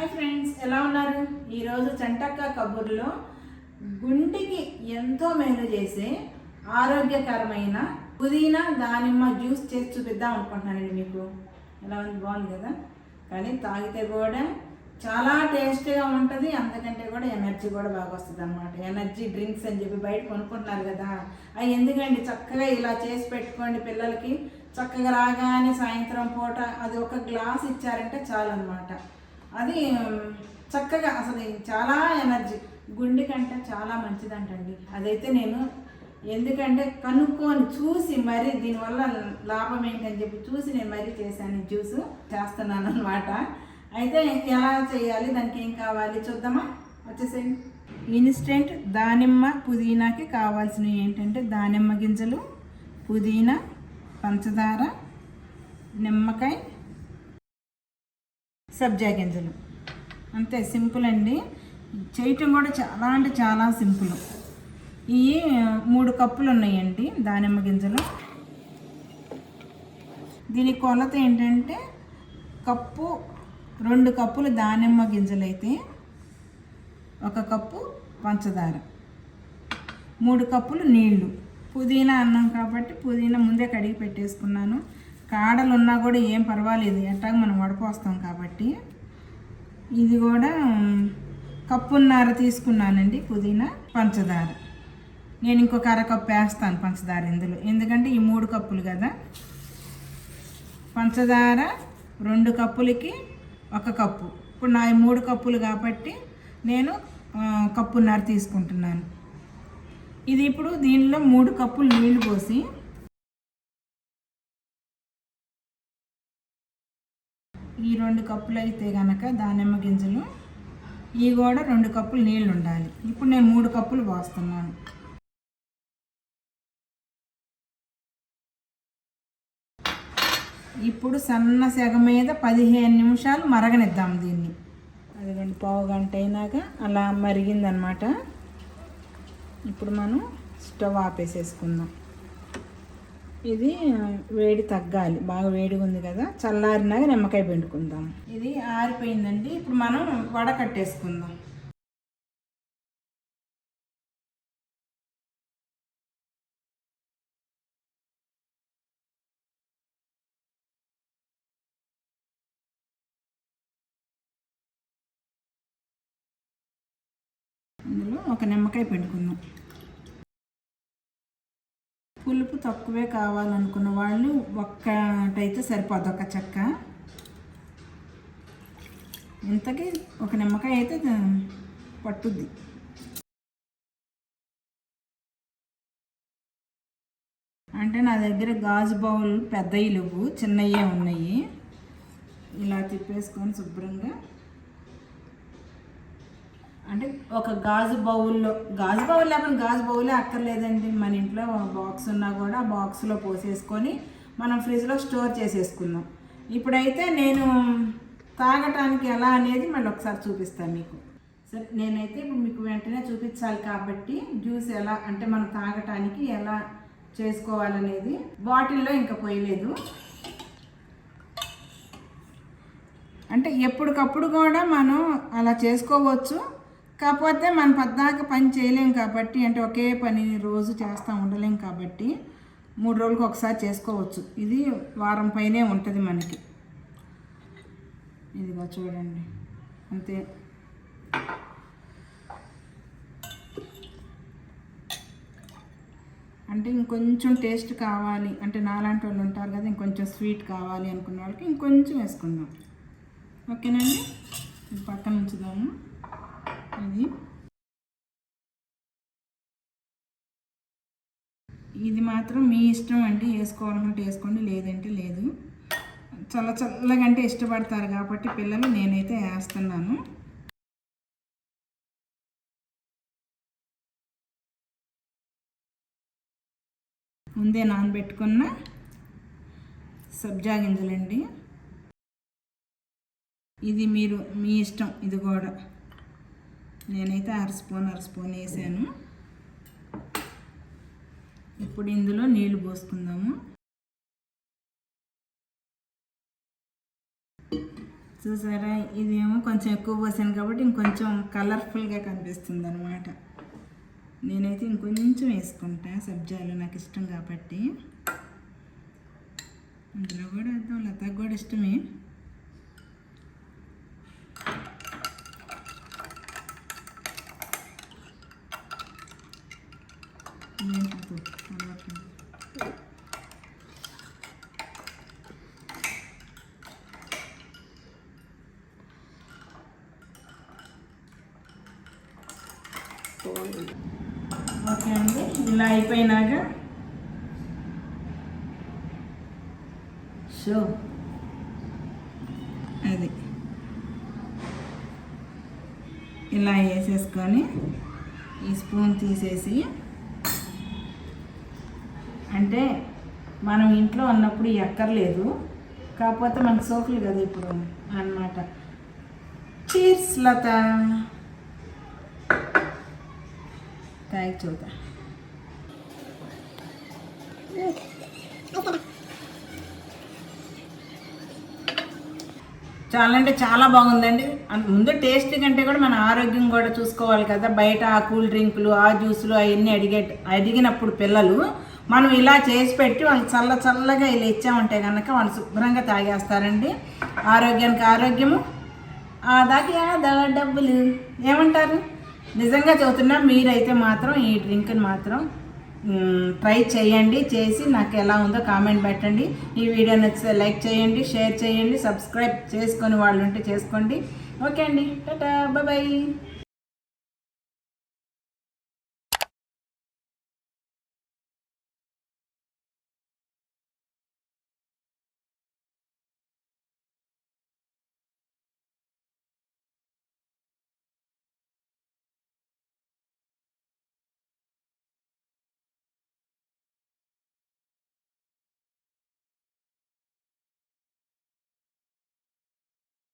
Hi friends ఎలా ఉన్నారు? ఈరోజు చంటక్క కబుర్లో గుండెకి ఎంతో మేలు చేసే ఆరోగ్యకరమైన పుదీనా దానిమ్మ జ్యూస్ చేసి చూపిద్దాం అనుకుంటున్నానండి మీకు. ఎలా ఉంది? బాగుంది కదా? కానీ తాగితే కూడా చాలా టేస్టీగా ఉంటుంది అంతకంటే కూడా ఎనర్జీ కూడా బాగా వస్తుంది అనమాట ఎనర్జీ డ్రింక్స్ అని చెప్పి బయట కొనుక్కుంటున్నారు కదా. అవి ఎందుకండి? చక్కగా ఇలా చేసి పెట్టుకోండి పిల్లలకి. చక్కగా రాగానే సాయంత్రం పూట అది ఒక గ్లాస్ ఇచ్చారంటే చాలు అనమాట అది చక్కగా అసలు చాలా ఎనర్జీ. గుండె కంటే చాలా మంచిదంటండి. అదైతే నేను ఎందుకంటే కనుక్కొని చూసి మరీ దీనివల్ల లాభం ఏంటని చెప్పి చూసి నేను మరీ చేశాను ఈ జ్యూస్. చేస్తున్నాను అనమాట అయితే ఎలా చేయాలి? దానికి ఏం కావాలి? చూద్దామా? వచ్చేసేయండి. ఇన్స్టెంట్ దానిమ్మ పుదీనాకి కావాల్సినవి ఏంటంటే దానిమ్మ గింజలు పుదీనా పంచదార నిమ్మకాయ సబ్జా గింజలు. అంతే సింపుల్ అండి. చేయటం కూడా చాలా అంటే చాలా సింపుల్. ఇవి మూడు కప్పులు ఉన్నాయండి దానిమ్మ గింజలు. దీని కొలత ఏంటంటే కప్పు రెండు కప్పులు దానిమ్మ గింజలు అయితే ఒక కప్పు పంచదార మూడు కప్పులు నీళ్ళు. పుదీనా అన్నం కాబట్టి పుదీనా ముందే కడిగి పెట్టేసుకున్నాను. కాడలు ఉన్నా కూడా ఏం పర్వాలేదు. ఎట్టాగ మనం వడపోస్తాం కాబట్టి. ఇది కూడా మ్, కప్పున్నర తీసుకున్నానండి పుదీనా పంచదార. నేను ఇంకొక అరకప్పు వేస్తాను పంచదార ఇందులో. ఎందుకంటే ఈ మూడు కప్పులు కదా. పంచదార రెండు కప్పులకి ఒక కప్పు. ఇప్పుడు నా ఈ మూడు కప్పులు కాబట్టి నేను కప్పున్నర తీసుకుంటున్నాను. ఇది ఇప్పుడు దీనిలో మూడు కప్పులు నీళ్ళు పోసి రెండు కప్పులు అయితే కనుక దానిమ్మ గింజలు ఈ కూడా రెండు కప్పులు నీళ్ళు ఉండాలి ఇప్పుడు నేను మూడు కప్పులు పోస్తున్నాను ఇప్పుడు సన్న సెగ మీద పదిహేను నిమిషాలు మరగనిద్దాం దీన్ని. అదిగండి పావు గంట అయినాక అలా మరిగిందనమాట. ఇప్పుడు మనం స్టవ్ ఆపేసేసుకుందాం. ఇది వేడి తగ్గాలి. బాగా వేడిగా ఉంది కదా. చల్లారినాక నిమ్మకాయ పిండుకుందాం. ఇది ఆరిపోయిందండి. ఇప్పుడు మనం వడకట్టేసుకుందాం ఇందులో ఒక నిమ్మకాయ పిండుకుందాం. పులుపు తక్కువే కావాలనుకున్న వాళ్ళు ఒక్కటైతే సరిపోద్ది ఒక చెక్క. ఇంతకీ ఒక నిమ్మకాయ అయితే పట్టుద్ది. అంటే నా దగ్గర గాజు బౌల్ పెద్దవి లేవు చిన్నయ్యే ఉన్నాయి. ఇలా తిప్పేసుకొని శుభ్రంగా అంటే ఒక గాజు బౌల్లో గాజు బౌల్ లేకపోతే గాజు బౌలే అక్కర్లేదండి. మన ఇంట్లో బాక్స్ ఉన్నా కూడా బాక్స్లో పోసేసుకొని మనం ఫ్రిడ్జ్లో స్టోర్ చేసేసుకుందాం. ఇప్పుడైతే నేను తాగటానికి ఎలా అనేది మళ్ళీ ఒకసారి చూపిస్తాను మీకు. సరే నేనైతే ఇప్పుడు మీకు వెంటనే చూపించాలి కాబట్టి జ్యూస్ ఎలా అంటే మనం తాగటానికి ఎలా చేసుకోవాలనేది బాటిల్లో ఇంకా పోయలేదు. అంటే ఎప్పటికప్పుడు కూడా మనం అలా చేసుకోవచ్చు. కాకపోతే మనం పద్దాక పని చేయలేం కాబట్టి అంటే ఒకే పని రోజు చేస్తూ ఉండలేం కాబట్టి మూడు రోజులకు ఒకసారి చేసుకోవచ్చు. ఇది వారం పైనే ఉంటుంది మనకి. ఇదిగో చూడండి. అంతే. అంటే ఇంకొంచెం టేస్ట్ కావాలి. అంటే నాలాంటి వాళ్ళు ఉంటారు కదా ఇంకొంచెం స్వీట్ కావాలి అనుకున్న వాళ్ళకి ఇంకొంచెం వేసుకుందాం. ఓకేనండి? ఇది పక్కన ఉంచుదాము. ఇది ఇది మాత్రం మీ ఇష్టం అండి వేసుకోవాలనుకుంటే వేసుకోండి లేదంటే లేదు. చల్ల చల్లగా అంటే ఇష్టపడతారు కాబట్టి పిల్లలు నేనైతే వేస్తున్నాను. ముందే నానబెట్టుకున్న సబ్జా గింజలండి. ఇది మీరు మీ ఇష్టం ఇది కూడా. నేనైతే అర స్పూన్ అర స్పూన్ వేసాను. ఇప్పుడు ఇందులో నీళ్ళు పోసుకుందాము. చూసారా? ఇదేమో కొంచెం ఎక్కువ పోసాను కాబట్టి ఇంకొంచెం కలర్ఫుల్గా కనిపిస్తుంది అనమాట నేనైతే ఇంకొంచెం వేసుకుంటా. సబ్జాలు నాకు ఇష్టం కాబట్టి. అందులో కూడా వేద్దాం. లతకు కూడా ఇష్టమే. ఏంటో అలవాట్లేదు. ఓకే అండి ఇలా అయిపోయినాక షో అది ఇలా వేసేసుకొని ఈ స్పూన్ తీసేసి అంటే మనం ఇంట్లో ఉన్నప్పుడు ఎక్కర్లేదు కాకపోతే మనకు సోకులు కదా ఇప్పుడు అన్నమాట. చీర్స్ లత. తాగి చూద్దా చాలా అంటే చాలా బాగుందండి. ముందు టేస్ట్ కంటే కూడా మన ఆరోగ్యం కూడా చూసుకోవాలి కదా. బయట ఆ కూల్ డ్రింకులు ఆ జ్యూసులు అవన్నీ అడిగే అడిగినప్పుడు పిల్లలు మనం ఇలా చేసి పెట్టి వాళ్ళకి చల్ల చల్లగా ఇలా ఇచ్చామంటే కనుక వాళ్ళు శుభ్రంగా తాగేస్తారండి. ఆరోగ్యానికి ఆరోగ్యము. ఆదాకి ఆదా డబ్బులు? ఏమంటారు? నిజంగా చదువుతున్నా మీరైతే మాత్రం ఈ డ్రింక్ని మాత్రం ట్రై చేయండి. చేసి నాకు ఎలా ఉందో కామెంట్ పెట్టండి. ఈ వీడియో నచ్చితే లైక్ చేయండి షేర్ చేయండి సబ్స్క్రైబ్ చేసుకొని వాళ్ళు ఉంటే చేసుకోండి. ఓకే అండి. టాటా. బాయ్.